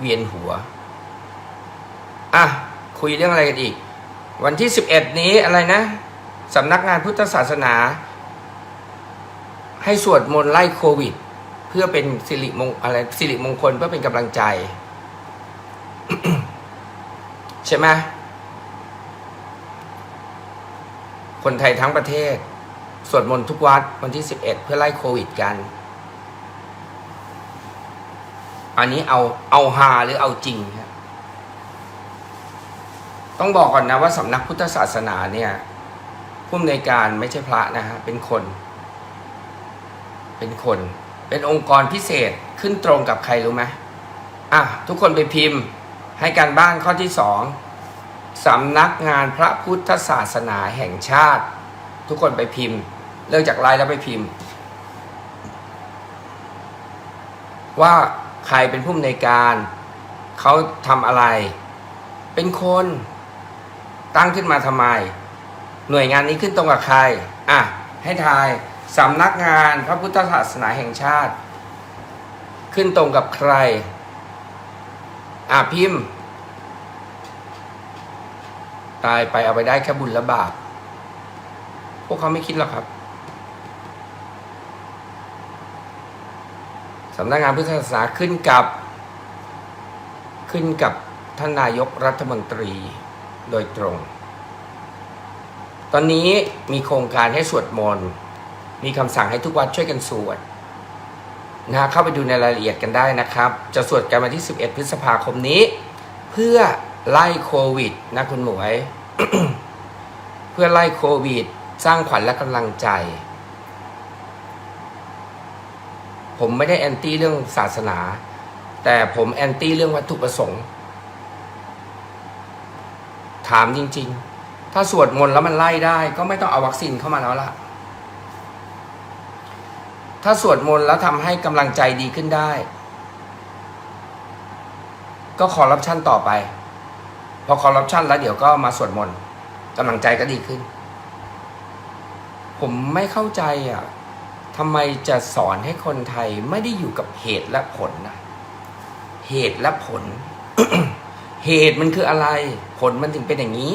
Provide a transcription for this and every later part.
เวียนหัว อะ คุยเรื่องอะไรกันอีก วันที่สิบเอ็ดนี้อะไรนะสำนักงานพุทธศาสนา ให้สวดมนต์ไล่โควิด เพื่อเป็นสิริมงอะไรสิริมงคลเพื่อเป็นกำลังใจ ใช่ไหมคนไทยทั้งประเทศ สวดมนต์ทุกวัดวันที่สิบเอ็ดเพื่อไล่โควิดกัน อันนี้เอาเอาฮาหรือเอาจริงครับต้องบอกก่อนนะว่าสำนักพุทธศาสนาเนี่ยผู้อำนวยการไม่ใช่พระนะฮะเป็นคน เป็นคน เป็นองค์กรพิเศษขึ้นตรงกับใครรู้ไหมอะทุกคนไปพิมพ์ให้การบ้านข้อที่สองสำนักงานพระพุทธศาสนาแห่งชาติ ทุกคนไปพิมพ์เลิกจากไลน์แล้วไปพิมพ์ ว่า ใครเป็นผู้อำนวยการเขาทำอะไร เป็นคนตั้งขึ้นมาทำไม หน่วยงานนี้ขึ้นตรงกับใคร อะ ให้ทายสำนักงานพระพุทธศาสนาแห่งชาติ ขึ้นตรงกับใคร อะพิมพ์ ตายไปเอาไปได้แค่บุญและบาปพวกเขาไม่คิดหรอกครับ สำนักงานพุทธศาสนาขึ้นกับ ขึ้นกับท่านนายกรัฐมนตรีโดยตรง ตอนนี้มีโครงการให้สวดมนต์ มีคำสั่งให้ทุกวัดช่วยกันสวดนะฮะเข้าไปดูในรายละเอียดกันได้นะครับ จะสวดกันวันที่ 11 พฤษภาคมนี้ เพื่อไล่โควิดนะคุณหมวย เพื่อไล่โควิด สร้างขวัญและกำลังใจ ผมไม่ได้แอนตี้เรื่องศาสนา แต่ผมแอนตี้เรื่องวัตถุประสงค์ ถามจริง ๆ ถ้าสวดมนต์แล้วมันไล่ได้ ก็ไม่ต้องเอาวัคซีนเข้ามาแล้วล่ะ ถ้าสวดมนต์แล้วทำให้กำลังใจดีขึ้นได้ ก็คอร์รัปชันต่อไป พอคอร์รัปชันแล้วเดี๋ยวก็มาสวดมนต์กำลังใจก็ดีขึ้น ผมไม่เข้าใจอะ ทำไมจะสอนให้คนไทยไม่ได้อยู่กับเหตุและผลนะเหตุและผล เหตุมันคืออะไร ผลมันถึงเป็นอย่างนี้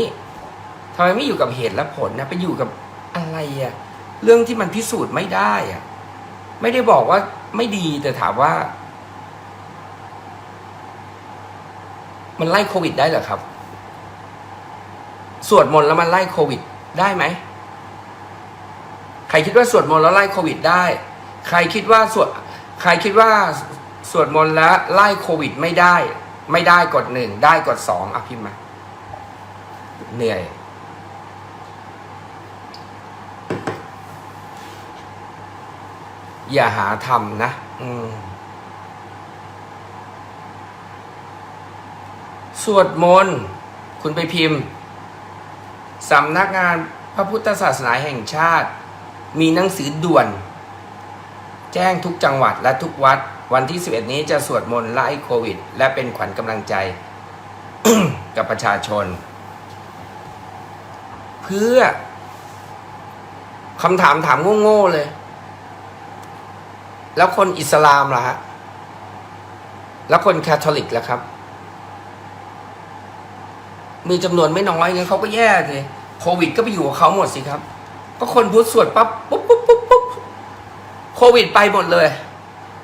ทำไมไม่อยู่กับเหตุและผลนะไปอยู่กับอะไรอะเรื่องที่มันพิสูจน์ไม่ได้อะไม่ได้บอกว่าไม่ดีแต่ถามว่า มันไล่โควิดได้เหรอครับ สวดมนต์แล้วมันไล่โควิดได้ไหม ครคิดว่าสวดมนต์แล้วไล่โควิดได้ ใครคิดว่าสวดใครคิดว่าสวดมนต์แล้วไล่โควิดไม่ได้ ไม่ได้กดหนึ่งได้กดสองอะพิมพ์มาเหนื่อยอย่าหาทำนะ อืมสวดมนต์คุณไปพิมพ์ สำนักงานพระพุทธศาสนาแห่งชาติ มีหนังสือด่วน แจ้งทุกจังหวัดและทุกวัด วันที่ 11 นี้จะสวดมนต์ไล่โควิด และเป็นขวัญกำลังใจกับประชาชน เพื่อคำถามถามโง่ๆเลย แล้วคนอิสลามล่ะฮะ แล้วคนแคทอลิกล่ะครับ มีจำนวนไม่น้อยงั้นเขาก็แย่เลยโควิดก็ไปอยู่กับเขาหมดสิครับ ก็คนพุทธสวดปั๊บปุ๊บปุ๊บปุ๊บปุ๊บโควิดไปหมดเลย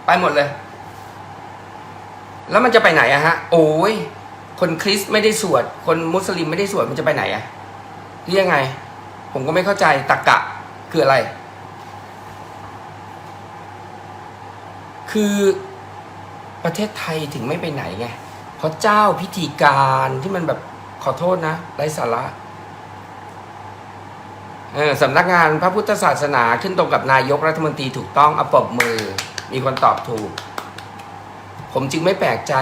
ไปหมดเลย แล้วมันจะไปไหนอะฮะ โอ้ยคนคริสต์ไม่ได้สวด คนมุสลิมไม่ได้สวดมันจะไปไหนอะเรียกไง ผมก็ไม่เข้าใจตักกะคืออะไร คือประเทศไทยถึงไม่ไปไหนไงเพราะเจ้าพิธีการที่มันแบบขอโทษนะไร้สาระ เออสำนักงานพระพุทธศาสนาขึ้นตรงกับนายกรัฐมนตรีถูกต้องเอาปรบมือ มีคนตอบถูก ผมจึงไม่แปลกใจ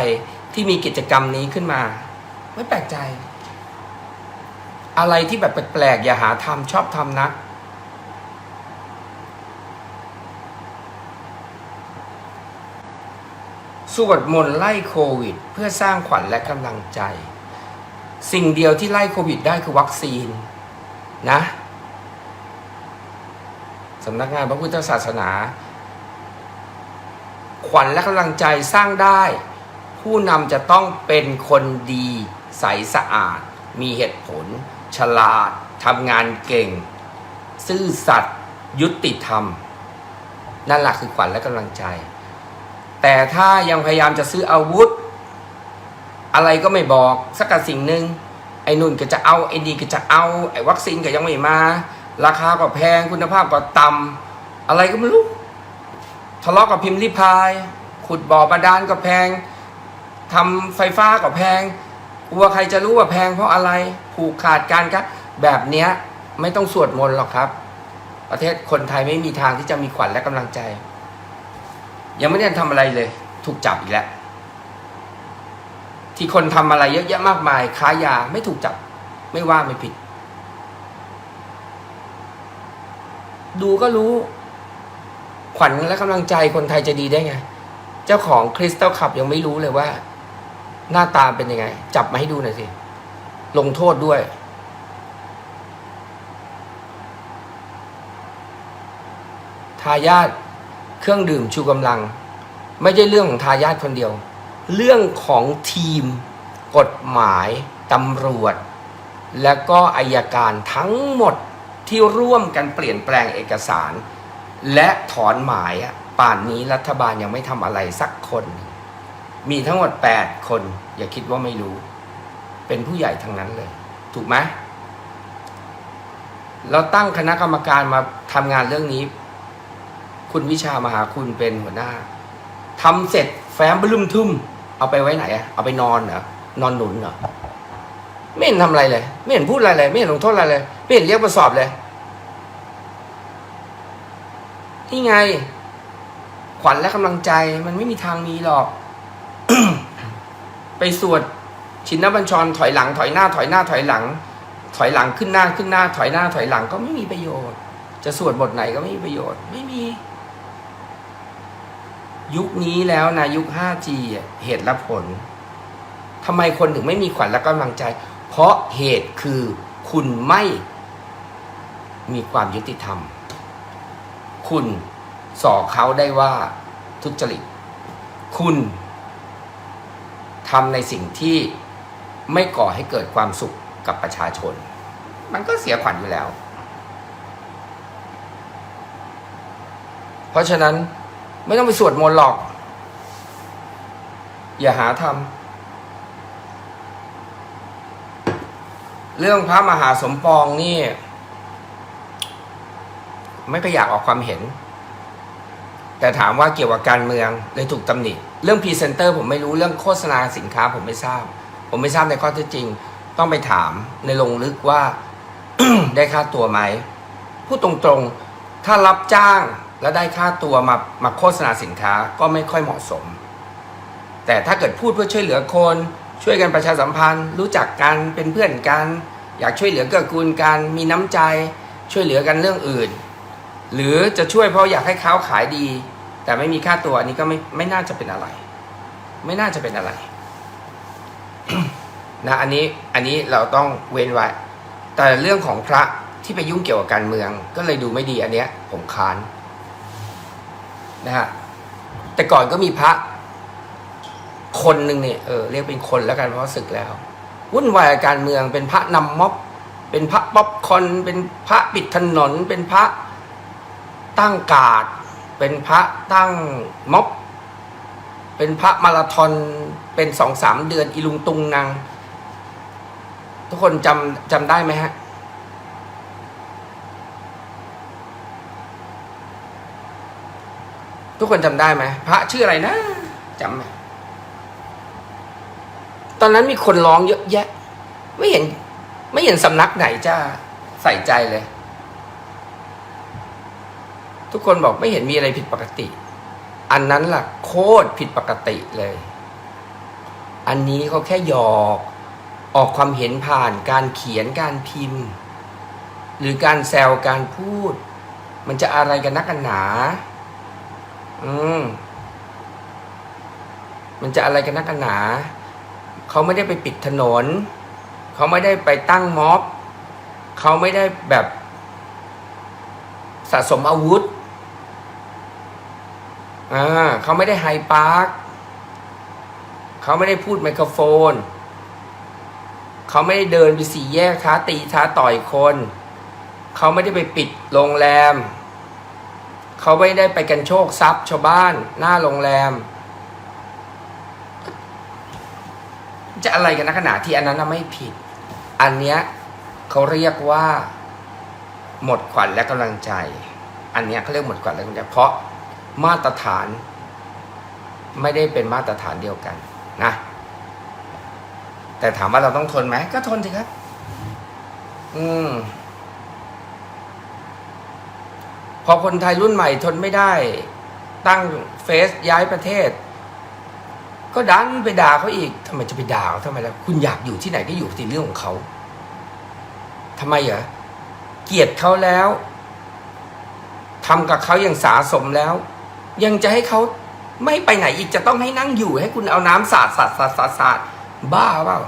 ที่มีกิจกรรมนี้ขึ้นมา ไม่แปลกใจ อะไรที่แบบแปลกๆอย่าหาทำชอบทำนะสวดมนต์ไล่โควิด เพื่อสร้างขวัญและกำลังใจ สิ่งเดียวที่ไล่โควิดได้คือวัคซีนนะ สำนักงานพระพุทธศาสนา ขวัญและกำลังใจสร้างได้ ผู้นำจะต้องเป็นคนดีใสสะอาด มีเหตุผล ฉลาดทำงานเก่ง ซื่อสัตย์ยุติธรรม นั่นแหละคือขวัญและกำลังใจ แต่ถ้ายังพยายามจะซื้ออาวุธ อะไรก็ไม่บอกสักสิ่งหนึ่งไอ้นุ่นก็จะเอาไอ้นี่ก็จะเอาไอ้วัคซีนก็ยังไม่มา ราคาก็แพงคุณภาพก็ต่ำอะไรก็ไม่รู้ทะเลาะกับพิมพ์ริพาย ขุดบ่อบาดาลก็แพงทำไฟฟ้าก็แพงกลัวใครจะรู้ว่าแพงเพราะอะไรผูกขาดการกันแบบเนี้ยไม่ต้องสวดมนต์หรอกครับ ประเทศคนไทยไม่มีทางที่จะมีขวัญและกำลังใจ ยังไม่ได้ทำอะไรเลย ถูกจับอีกแล้วที่คนทำอะไรเยอะแยะมากมายค้ายาไม่ถูกจับ ไม่ว่าไม่ผิด ดูก็รู้ ขวัญและกำลังใจคนไทยจะดีได้ไง เจ้าของคริสตัลคับยังไม่รู้เลยว่า หน้าตาเป็นยังไง จับมาให้ดูหน่อยสิ ลงโทษด้วย ทายาทเครื่องดื่มชูกำลัง ไม่ใช่เรื่องของทายาทคนเดียว เรื่องของทีม กฎหมายตำรวจ และก็อายการทั้งหมด ที่ร่วมกันเปลี่ยนแปลงเอกสาร และถอนหมายอะป่านนี้รัฐบาลยังไม่ทำอะไรสักคน มีทั้งหมด 8 คน อย่าคิดว่าไม่รู้ เป็นผู้ใหญ่ทั้งนั้นเลย ถูกไหมเราตั้งคณะกรรมการมาทำงานเรื่องนี้ คุณวิชามหาคุณเป็นหัวหน้าทำเสร็จแฟ้มบลุมทุ่ม เอาไปไว้ไหนอะเอาไปนอนเหรอนอนหนุนเหรอไม่เห็นทำอะไรเลย ไม่เห็นพูดอะไรเลย ไม่เห็นลงโทษอะไรเลย ไม่เห็นเรียกมาสอบเลย นี่ไง ขวัญและกำลังใจมันไม่มีทางมีหรอก ไปสวดชินนบัญชรถอยหลัง ถอยหน้า ถอยหน้า ถอยหลัง ถอยหลังขึ้นหน้าขึ้นหน้า ถอยหน้า ถอยหลังก็ไม่มีประโยชน์ จะสวดบทไหนก็ไม่มีประโยชน์ ไม่มี ยุคนี้แล้วนะยุค 5G เหตุและผลทำไมคนถึงไม่มีขวัญและกำลังใจ เพราะเหตุคือคุณไม่ มีความยุติธรรม คุณสอกเขาได้ว่าทุจริต คุณทำในสิ่งที่ไม่ก่อให้เกิดความสุขกับประชาชน มันก็เสียขวัญอยู่แล้ว เพราะฉะนั้นไม่ต้องไปสวดมนต์หรอก อย่าหาทำเรื่องพระมหาสมปองนี่ ไม่ก็อยากออกความเห็น แต่ถามว่าเกี่ยวกับการเมืองเลยถูกตำหนิเรื่องพรีเซนเตอร์ผมไม่รู้เรื่องโฆษณาสินค้าผมไม่ทราบ ผมไม่ทราบในข้อเท็จจริง ต้องไปถามในลงลึกว่าได้ค่าตัวไหมพูดตรงๆถ้ารับจ้างแล้วได้ค่าตัวมามาโฆษณาสินค้าก็ไม่ค่อยเหมาะสม แต่ถ้าเกิดพูดเพื่อช่วยเหลือคน ช่วยกันประชาสัมพันธ์ รู้จักกันเป็นเพื่อนกัน อยากช่วยเหลือเกื้อกูลกันมีน้ำใจ ช่วยเหลือกันเรื่องอื่น หรือจะช่วยเพราะอยากให้เขาขายดี แต่ไม่มีค่าตัวอันนี้ก็ไม่ไม่น่าจะเป็นอะไร ไม่น่าจะเป็นอะไรนะอันนี้อันนี้เราต้องเว้นไว้ แต่เรื่องของพระที่ไปยุ่งเกี่ยวกับการเมือง ก็เลยดูไม่ดีอันเนี้ย ผมค้านนะฮะแต่ก่อนก็มีพระ คนหนึ่งเนี่ยเออเรียกเป็นคนแล้วกันเพราะศึกแล้ว วุ่นวายการเมืองเป็นพระนำม็อบเป็นพระป๊อปคอนเป็นพระปิดถนนเป็นพระ ตั้งกาด เป็นพระตั้งม็อบเป็นพระมาราธอนเป็นสองสามเดือนอีลุงตุงนางทุกคนจำจำได้ไหมฮะ ทุกคนจำได้ไหมพระชื่ออะไรนะจำไหมตอนนั้นมีคนร้องเยอะแยะ ไม่เห็น ไม่เห็นสำนักไหนจะใส่ใจเลย ทุกคนบอกไม่เห็นมีอะไรผิดปกติ อันนั้นล่ะ โคตรผิดปกติเลย อันนี้เขาแค่หยอกออกความเห็นผ่านการเขียนการพิมพ์ หรือการแซวการพูด มันจะอะไรกันนักกันหนา อืมมันจะอะไรกันนักกันหนา เขาไม่ได้ไปปิดถนน เขาไม่ได้ไปตั้งม็อบ เขาไม่ได้แบบสะสมอาวุธ อ่าเขาไม่ได้ไฮปาร์คเขาไม่ได้พูดไมโครโฟน เขาไม่ได้เดินไปสี่แยกท้าตีท้าต่อยคน เขาไม่ได้ไปปิดโรงแรม เขาไม่ได้ไปกันโชคทรัพย์ชาวบ้าน หน้าโรงแรม จะอะไรกันนะขนาดที่อันนั้นไม่ผิด อันเนี้ยเขาเรียกว่า หมดขวัญและกำลังใจ อันเนี้ยเขาเรียกหมดขวัญและกำลังใจเพราะ มาตรฐาน ไม่ได้เป็นมาตรฐานเดียวกันนะ แต่ถามว่าเราต้องทนไหมก็ทนสิครับ อืม พอคนไทยรุ่นใหม่ทนไม่ได้ ตั้งเฟซย้ายประเทศ ก็ดันไปด่าเขาอีกทำไมจะไปด่าเขาทำไมล่ะคุณอยากอยู่ที่ไหนก็อยู่ที่เรื่องของเขาทำไมเหรอเกลียดเขาแล้วทำกับเขาอย่างสาสมแล้ว ยังจะให้เขาไม่ไปไหนอีกจะต้องให้นั่งอยู่ให้คุณเอาน้ำสาดสาดสาดสาดสาดบ้าเปล่า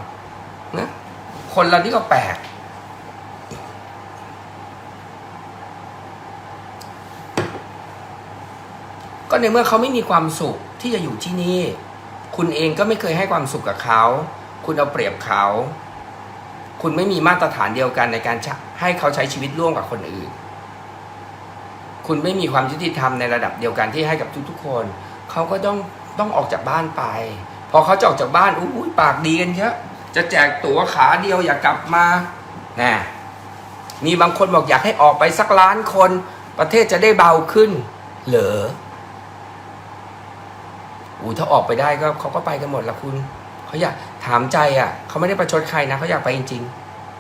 นะคนเรานี่ก็แปลกก็ในเมื่อเขาไม่มีความสุขที่จะอยู่ที่นี่ คุณเองก็ไม่เคยให้ความสุขกับเขา คุณเอาเปรียบเขา คุณไม่มีมาตรฐานเดียวกันในการใช้ให้เขาใช้ชีวิตร่วมกับคนอื่น คุณไม่มีความยุติธรรมในระดับเดียวกันที่ให้กับทุกๆ คน เขาก็ต้องต้องออกจากบ้านไป พอเขาจะออกจากบ้านอุ้ยปากดีกันเยอะจะแจกตั๋วขาเดียวอยากกลับมาน่มีบางคนบอกอยากให้ออกไปสักล้านคน ประเทศจะได้เบาขึ้น เหรออู้ถ้าออกไปได้ก็เขาก็ไปกันหมดละคุณเขาอยากถามใจอะเขาไม่ได้ประชดใครนะเขาอยากไปจริง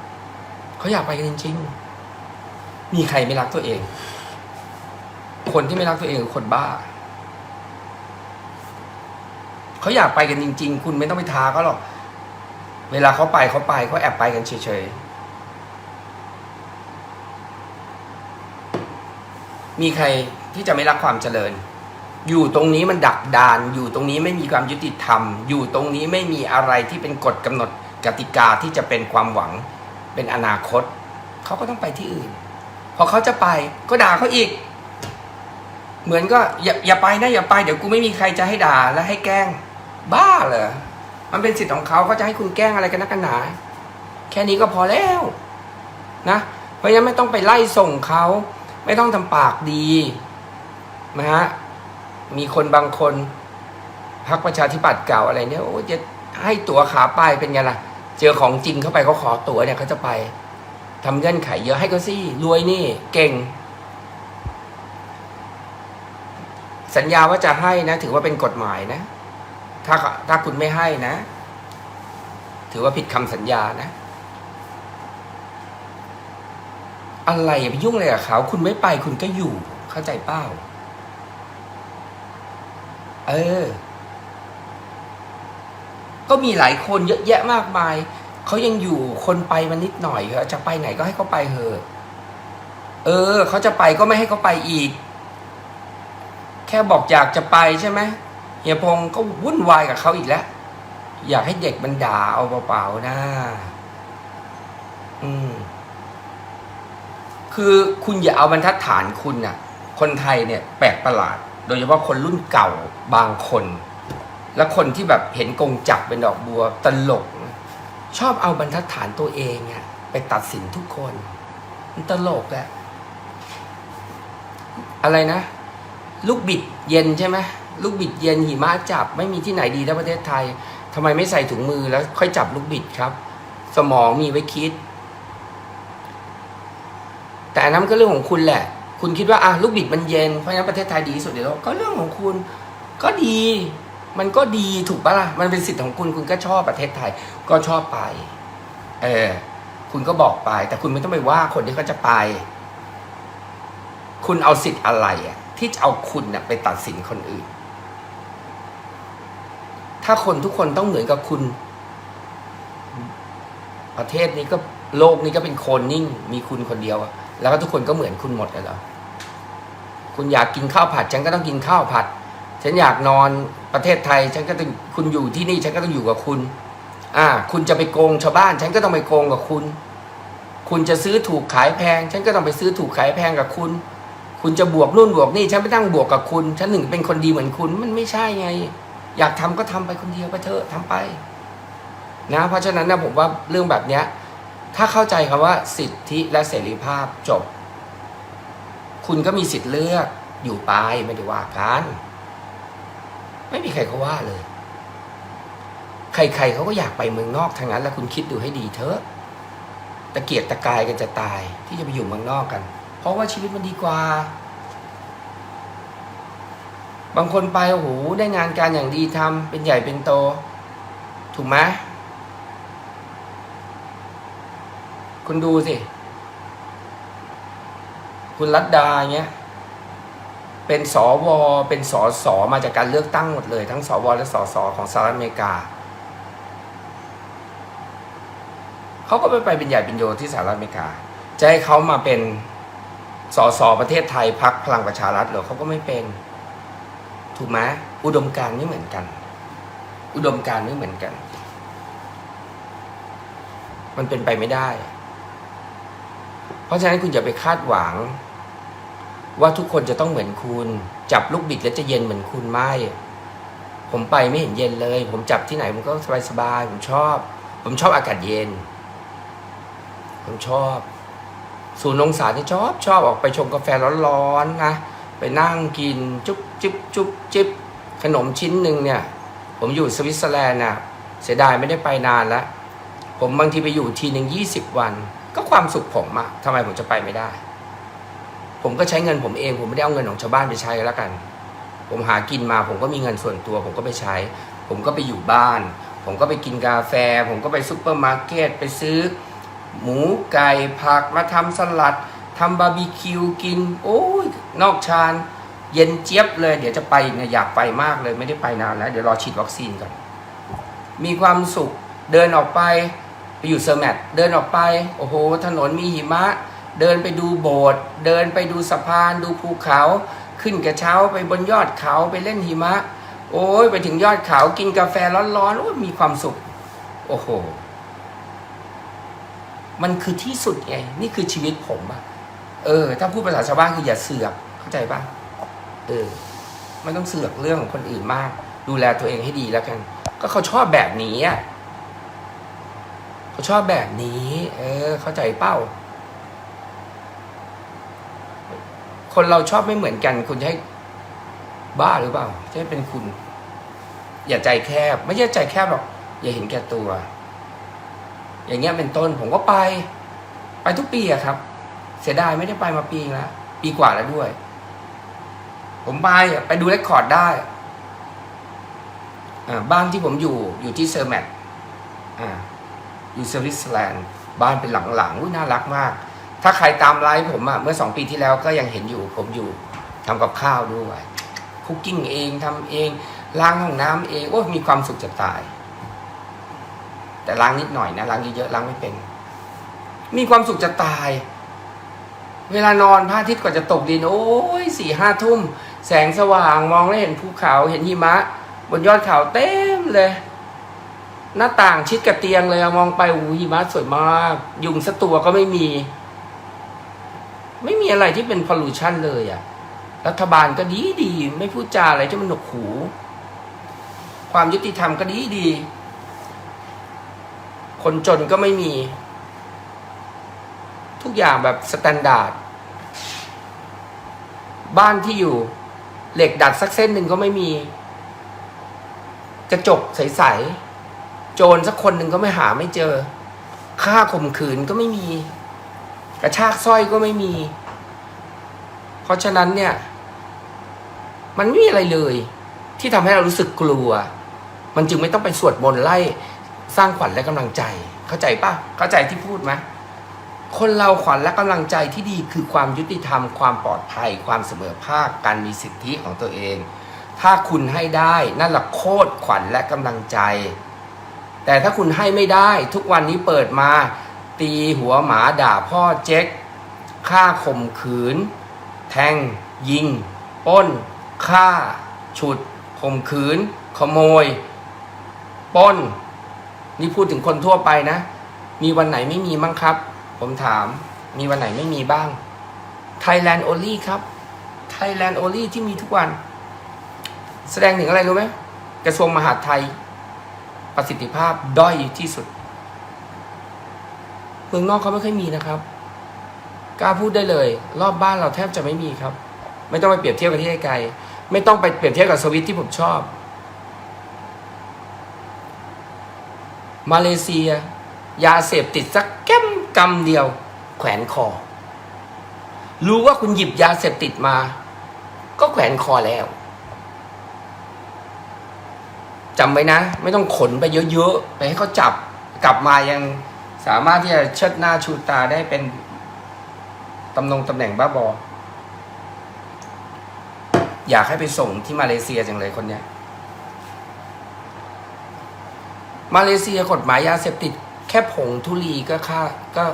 ๆเขาอยากไปกันจริง ๆ มีใครไม่รักตัวเอง คนที่ไม่รักตัวเองคือคนบ้า เขาอยากไปกันจริง ๆ คุณไม่ต้องไปท้าเขาหรอก เวลาเขาไปเขาไปเขาแอบไปกันเฉยๆ มีใครที่จะไม่รักความเจริญ อยู่ตรงนี้มันดักดาน อยู่ตรงนี้ไม่มีความยุติธรรม อยู่ตรงนี้ไม่มีอะไรที่เป็นกฎกำหนดกติกาที่จะเป็นความหวัง เป็นอนาคต เขาก็ต้องไปที่อื่น พอเขาจะไปก็ด่าเขาอีก เหมือนก็อย่าอย่าไปนะอย่าไปเดี๋ยวกูไม่มีใครจะให้ด่าและให้แกล้ง บ้าเหรอมันเป็นสิทธิ์ของเขาเขาจะให้คุณแกล้งอะไรกันนักกันหนา แค่นี้ก็พอแล้วนะ เพราะฉะนั้นไม่ต้องไปไล่ส่งเขาไม่ต้องทำปากดีนะฮะมีคนบางคนพักประชาธิปัตย์เก่าอะไรเนี่ยโอ้จะให้ตั๋วขาไปเป็นไงล่ะ เจอของจริงเข้าไปเขาขอตั๋วเนี่ยเขาจะไปทำเงื่อนไขเยอะให้เขาสิรวยนี่ เก่ง สัญญาว่าจะให้นะ ถือว่าเป็นกฎหมายนะ ถ้าถ้าคุณไม่ให้นะ ถือว่าผิดคำสัญญานะ อะไรอย่าไปยุ่งเลยกับเขาคุณไม่ไปคุณก็อยู่ เข้าใจเป้าเออ ก็มีหลายคนเยอะแยะมากมาย เขายังอยู่คนไปมานิดหน่อยเขาจะไปไหนก็ให้เขาไปเถอะ เออ เขาจะไปก็ไม่ให้เขาไปอีก แค่บอกอยากจะไปใช่ไหมเฮียพงศ์ก็วุ่นวายกับเขาอีกแล้ว อยากให้เด็กมันด่าเอาเปล่าๆนะอืม คือคุณอย่าเอาบรรทัดฐานคุณน่ะ คนไทยเนี่ยแปลกประหลาด โดยเฉพาะคนรุ่นเก่าบางคน และคนที่แบบเห็นกงจักเป็นดอกบัวตลก ชอบเอาบรรทัดฐานตัวเองอะไปตัดสินทุกคน มันตลกแหละอะไรนะ ลูกบิดเย็นใช่ไหมลูกบิดเย็นหิมะจับไม่มีที่ไหนดีเท่าประเทศไทยทำไมไม่ใส่ถุงมือแล้วค่อยจับลูกบิดครับ สมองมีไว้คิด แต่นั้นก็เรื่องของคุณแหละ คุณคิดว่าอะลูกบิดมันเย็นเพราะฉะนั้นประเทศไทยดีที่สุดในโลกก็เรื่องของคุณก็ดี มันก็ดีถูกปะล่ะมันเป็นสิทธิ์ของคุณคุณก็ชอบประเทศไทย ก็ชอบไป เออคุณก็บอกไป แต่คุณไม่ต้องไปว่าคนที่เขาจะไป คุณเอาสิทธิ์อะไรอะ ที่จะเอาคุณน่ะไปตัดสินคนอื่น ถ้าคนทุกคนต้องเหมือนกับคุณ ประเทศนี้ก็โลกนี้ก็เป็นโคนนิ่ง มีคุณคนเดียวอะแล้วก็ทุกคนก็เหมือนคุณหมดเลยเหรอคุณอยากกินข้าวผัด ฉันก็ต้องกินข้าวผัด ฉันอยากนอนประเทศไทย ฉันก็ต้องคุณอยู่ที่นี่ ฉันก็ต้องอยู่กับคุณ อ่า คุณจะไปโกงชาวบ้าน ฉันก็ต้องไปโกงกับคุณ คุณจะซื้อถูกขายแพง ฉันก็ต้องไปซื้อถูกขายแพงกับคุณ คุณจะบวกนู่นบวกนี่ฉันไม่ตั้งบวกกับคุณ ฉันหนึ่งเป็นคนดีเหมือนคุณมันไม่ใช่ไง อยากทำก็ทำไปคนเดียวไปเถอะทำไป นะ เพราะฉะนั้นนะผมว่าเรื่องแบบเนี้ย ถ้าเข้าใจคำว่าสิทธิและเสรีภาพจบ คุณก็มีสิทธิ์เลือกอยู่ไปไม่ได้ว่ากันไม่มีใครเขาว่าเลย ใครๆเขาก็อยากไปเมืองนอกทางนั้น แล้วคุณคิดดูให้ดีเถอะตะเกียกตะกายกันจะตายที่จะไปอยู่เมืองนอกกัน เพราะว่าชีวิตมันดีกว่า บางคนไปโอ้โหได้งานการอย่างดีทำเป็นใหญ่เป็นโต ถูกไหมคุณดูสิ คุณรัตดาเงี้ยเป็นสวเป็นสสมาจากการเลือกตั้งหมดเลย ทั้งสวและสสของสหรัฐอเมริกาเขาก็ไปไปเป็นใหญ่เป็นโยที่สหรัฐอเมริกา จะให้เขามาเป็น สสประเทศไทยพักพลังประชารัฐเหรอเขาก็ไม่เป็น ถูกไหมอุดมการไม่เหมือนกัน อุดมการไม่เหมือนกัน มันเป็นไปไม่ได้ เพราะฉะนั้นคุณอย่าไปคาดหวัง ว่าทุกคนจะต้องเหมือนคุณ จับลูกบิดแล้วจะเย็นเหมือนคุณไม่ผมไปไม่เห็นเย็นเลย ผมจับที่ไหนผมก็สบายๆผมชอบ ผมชอบอากาศเย็น ผมชอบ ศูนย์องศาที่ชอบชอบออกไปชงกาแฟร้อนๆนะไปนั่งกินจุ๊บจิบจุ๊บจิบขนมชิ้นหนึ่งเนี่ยผมอยู่สวิตเซอร์แลนด์น่ะเสียดายไม่ได้ไปนานแล้ว ผมบางทีไปอยู่ทีหนึ่งยี่สิบวัน ก็ความสุขผมอะทำไมผมจะไปไม่ได้ ผมก็ใช้เงินผมเอง ผมไม่ได้เอาเงินของชาวบ้านไปใช้แล้วกัน ผมหากินมา ผมก็มีเงินส่วนตัว ผมก็ไปใช้ ผมก็ไปอยู่บ้าน ผมก็ไปกินกาแฟ ผมก็ไปซุปเปอร์มาร์เก็ตไปซื้อ หมูไก่ผักมาทำสลัดทำบาร์บีคิวกิน โอ้ยนอกชานเย็นเจี๊ยบเลย เดี๋ยวจะไปเนี่ยอยากไปมากเลยไม่ได้ไปนานแล้ว เดี๋ยวรอฉีดวัคซีนก่อน มีความสุขเดินออกไปไปอยู่เซอร์แมทเดินออกไป โอ้โห ถนนมีหิมะ เดินไปดูโบสถ์เดินไปดูสะพาน ดูภูเขา ขึ้นกระเช้าไปบนยอดเขาไปเล่นหิมะ โอ้ยไปถึงยอดเขากินกาแฟร้อนๆโอ้ยมีความสุข โอ้โห มันคือที่สุดไงนี่คือชีวิตผมอะเออ ถ้าพูดภาษาชาวบ้านคืออย่าเสือกเข้าใจปะเออไม่ต้องเสือกเรื่องของคนอื่นมาก ดูแลตัวเองให้ดีแล้วกัน ก็เขาชอบแบบนี้อะเขาชอบแบบนี้ เออ เข้าใจเป้า คนเราชอบไม่เหมือนกัน คุณจะให้บ้าหรือเปล่าจะให้เป็นคุณ อย่าใจแคบ ไม่ใช่ใจแคบหรอก อย่าเห็นแก่ตัว อย่างเงี้ยเป็นต้นผมก็ไป ไปทุกปีอะครับ เสียดายไม่ได้ไปมาปีนึงแล้วปีกว่าแล้วด้วย ผมไปไปดูเรคคอร์ดได้อ่าบ้านที่ผมอยู่อยู่ที่เซอร์แมทอ่าอยู่สวิตเซอร์แลนด์บ้านเป็นหลังๆน่ารักมาก ถ้าใครตามไลฟ์ผมอะเมื่อสองปีที่แล้วก็ยังเห็นอยู่ ผมอยู่ทำกับข้าวด้วยคุกกิ้งเองทำเองล้างห้องน้ำเอง โอ้ยมีความสุขจะตาย แต่ล้างนิดหน่อยนะล้างเยอะๆล้างไม่เป็น มีความสุขจะตาย เวลานอนพระอาทิตย์กว่าจะตกดิน โอ้ยสี่ห้าทุ่ม แสงสว่างมองแล้เห็นภูเขาเห็นหิมะ บนยอดเขาเต็มเลย หน้าต่างชิดกับเตียงเลยมองไปโอ้หิมะสวยมาก ยุงสตัวก็ไม่มี ไม่มีอะไรที่เป็นพอลูชันเลยอะรัฐบาลก็ดีดี ไม่พูดจาอะไรที่มันหนกหู ความยุติธรรมก็ดีดี คนจนก็ไม่มี ทุกอย่างแบบสแตนดาร์ดบ้านที่อยู่เหล็กดัดสักเส้นหนึ่งก็ไม่มี กระจกใสๆโจรสักคนหนึ่งก็ไม่หาไม่เจอ ค่าข่มขืนก็ไม่มี กระชากสร้อยก็ไม่มี เพราะฉะนั้นเนี่ย มันไม่มีอะไรเลย ที่ทำให้เรารู้สึกกลัว มันจึงไม่ต้องไปสวดมนต์ไล่ สร้างขวัญและกำลังใจ เข้าใจปะเข้าใจที่พูดไหมคนเราขวัญและกำลังใจที่ดีคือความยุติธรรม ความปลอดภัย ความเสมอภาคการมีสิทธิของตัวเอง ถ้าคุณให้ได้นั่นแหละโคตรขวัญและกำลังใจ แต่ถ้าคุณให้ไม่ได้ ทุกวันนี้เปิดมา ตีหัวหมาด่าพ่อเจ๊กฆ่าข่มขืน แทง ยิงป้นฆ่า ฉุดข่มขืน ขโมยป้น นี่พูดถึงคนทั่วไปนะ มีวันไหนไม่มีมั้งครับ ผมถาม มีวันไหนไม่มีบ้าง Thailand only ครับ Thailand only ที่มีทุกวัน แสดงถึงอะไรรู้ไหมกระทรวงมหาดไทย ประสิทธิภาพด้อยที่สุด เมืองนอกเขาไม่ค่อยมีนะครับกล้าพูดได้เลย รอบบ้านเราแทบจะไม่มีครับ ไม่ต้องไปเปรียบเทียบกับที่ไกลไม่ต้องไปเปรียบเทียบกับสวิตที่ผมชอบ มาเลเซีย ยาเสพติดสักแก้มกำเดียว แขวนคอ รู้ว่าคุณหยิบยาเสพติดมา ก็แขวนคอแล้วจำไว้นะ ไม่ต้องขนไปเยอะๆ ไปให้เขาจับกลับมายังสามารถที่จะเชิดหน้าชูตาได้เป็นตำหน่งตำแหน่งบ้าบอ อยากให้ไปส่งที่มาเลเซียจังเลยคนเนี้ย มาเลเซียกฎหมายยาเสพติด แค่ผงทุลีก็ค่าก็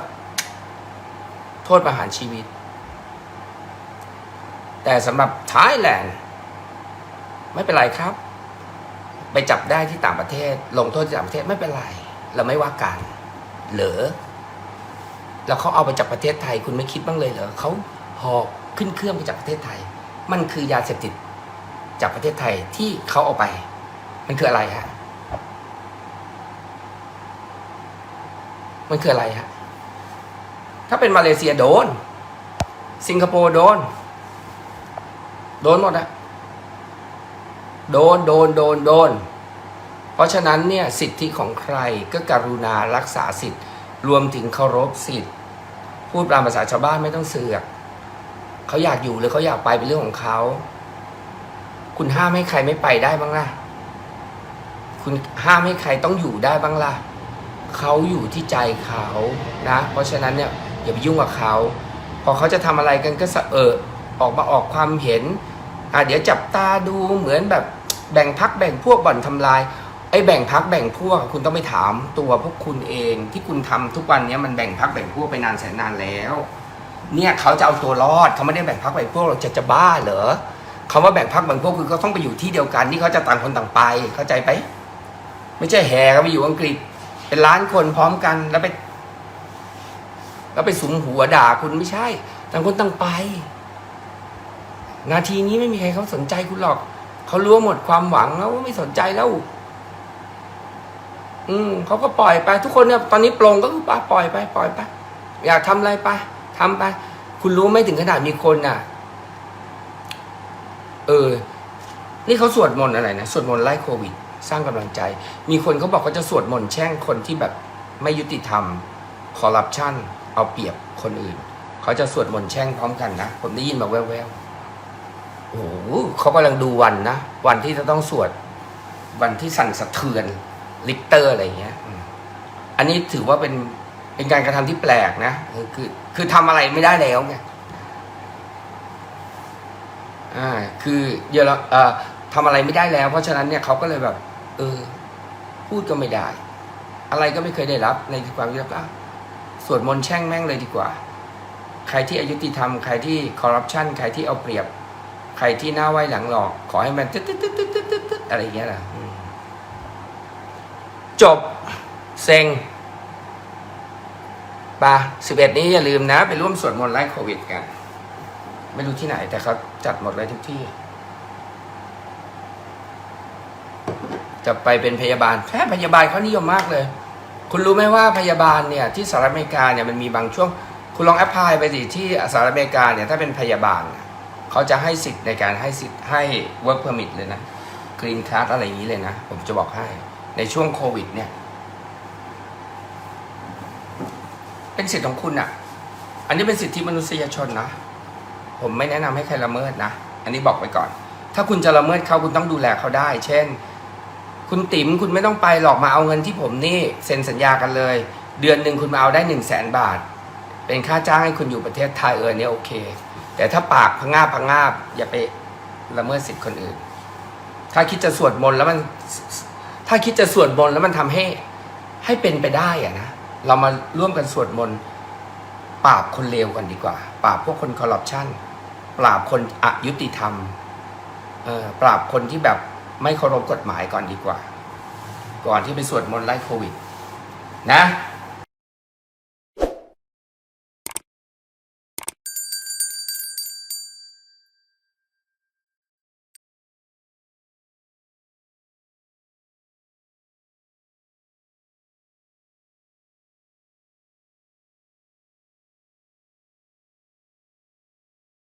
โทษประหารชีวิต แต่สำหรับไทยแลนด์ไม่เป็นไรครับ ไปจับได้ที่ต่างประเทศ ลงโทษที่ต่างประเทศไม่เป็นไร เราไม่ว่ากันเหรอแล้วเขาเอาไปจากประเทศไทย คุณไม่คิดบ้างเลยเหรอเขาหอบขึ้นเครื่องไปจากประเทศไทย มันคือยาเสพติดจากประเทศไทยที่เขาเอาไป มันคืออะไรฮะ มันคืออะไรฮะถ้าเป็นมาเลเซียโดน สิงคโปร์โดน โดนหมดอะโดนโดนโดนโดน เพราะฉะนั้นเนี่ยสิทธิของใครก็กรุณารักษาสิทธิ์ รวมถึงเคารพสิทธิ์ พูดตามภาษาชาวบ้านไม่ต้องเสือกเขาอยากอยู่หรือเขาอยากไปเป็นเรื่องของเขา คุณห้ามให้ใครไม่ไปได้บ้างล่ะ คุณห้ามให้ใครต้องอยู่ได้บ้างล่ะ เขาอยู่ที่ใจเขานะ เพราะฉะนั้นเนี่ยอย่าไปยุ่งกับเขา พอเขาจะทำอะไรกันก็สะเออออกมาออกความเห็นอะเดี๋ยวจับตาดูเหมือนแบบแบ่งพักแบ่งพวกบ่อนทำลายไอ้แบ่งพักแบ่งพวกคุณต้องไปถามตัวพวกคุณเองที่คุณทำทุกวันนี้มันแบ่งพักแบ่งพวกไปนานแสนนานแล้ว เนี่ยเขาจะเอาตัวรอดเขาไม่ได้แบ่งพักแบ่งพวกเราจะจะบ้าเหรอคำว่าแบ่งพักแบ่งพวกคือเขาต้องไปอยู่ที่เดียวกันที่เขาจะต่างคนต่างไปเข้าใจไป ไม่ใช่แห่กันไปอยู่อังกฤษ เป็นล้านคนพร้อมกันแล้วไป แล้วไปสุมหัวด่าคุณไม่ใช่ต่างคนต่างไป นาทีนี้ไม่มีใครเขาสนใจคุณหรอก เขารู้หมดความหวังแล้วว่าไม่สนใจแล้ว อืมเขาก็ปล่อยไป ทุกคนเนี่ยตอนนี้ปลงก็คือปปล่อยไป ปล่อยไป อยากทำอะไรไปทำไป คุณรู้ไหมถึงขนาดมีคนน่ะ เออ นี่เขาสวดมนต์อะไรนะสวดมนต์ไล่โควิด สร้างกำลังใจ มีคนเขาบอกเขาจะสวดมนต์แช่งคนที่แบบไม่ยุติธรรมคอร์รัปชันเอาเปรียบคนอื่น เขาจะสวดมนต์แช่งพร้อมกันนะ ผมได้ยินมาแว่วๆโอ้โหเขากำลังดูวันนะ วันที่จะต้องสวด วันที่สั่นสะเทือน ลิกเตอร์อะไรอย่างเงี้ย อันนี้ถือว่าเป็นเป็นการกระทำที่แปลกนะคือคือคือทำอะไรไม่ได้แล้วไงอ่าคือเยอะแล้วเอ่อทำอะไรไม่ได้แล้ว เพราะฉะนั้นเนี่ยเขาก็เลยแบบ เออ พูดก็ไม่ได้ อะไรก็ไม่เคยได้รับในความคิดว่าสวดมนต์แช่งแม่งเลยดีกว่า ใครที่อายุติธรรม ใครที่คอร์รัปชันใครที่เอาเปรียบ ใครที่หน้าไหวหลังหลอก ขอให้มันตึ๊ดตึ๊ดตึ๊ดตึ๊ดตึ๊ดตึ๊ดอะไรอย่างเงี้ยนะจบเซ็งปะสิบเอ็ดนี้อย่าลืมนะ ไปร่วมสวดมนต์ไล่โควิดกัน ไม่รู้ที่ไหนแต่เขาจัดหมดเลยทุกที่ จะไปเป็นพยาบาลแพทย์พยาบาลเขานิยมมากเลย คุณรู้ไหมว่าพยาบาลเนี่ยที่สหรัฐอเมริกาเนี่ยมันมีบางช่วง คุณลองแอพพลายไปสิที่สหรัฐอเมริกาเนี่ยถ้าเป็นพยาบาล เขาจะให้สิทธิ์ในการให้สิทธิ์ให้ work permit เลยนะ green card อะไรอย่างนี้เลยนะ ผมจะบอกให้ในช่วงโควิดเนี่ยเป็นสิทธิ์ของคุณอะอันนี้เป็นสิทธิมนุษยชนนะ ผมไม่แนะนำให้ใครละเมิดนะ อันนี้บอกไปก่อน ถ้าคุณจะละเมิดเขาคุณต้องดูแลเขาได้ เช่น คุณติ๋มคุณไม่ต้องไปหรอกมาเอาเงินที่ผมนี่เซ็นสัญญากันเลย เดือนหนึ่งคุณมาเอาได้หนึ่งแสนบาท เป็นค่าจ้างให้คุณอยู่ประเทศไทยเออเนี่ยโอเค แต่ถ้าปากพะงาบพะงาบ อย่าไปละเมิดสิทธิ์คนอื่น ถ้าคิดจะสวดมนต์แล้วมัน ถ้าคิดจะสวดมนต์แล้วมันทำให้ให้เป็นไปได้อะนะเรามาร่วมกันสวดมนต์ปราบคนเลวกันดีกว่า ปราบพวกคนคอร์รัปชันปราบคนอยุติธรรมเออปราบคนที่แบบ ไม่เคารพกฎหมายก่อนดีกว่า ก่อนที่ไปสวดมนต์ไล่โควิด นะ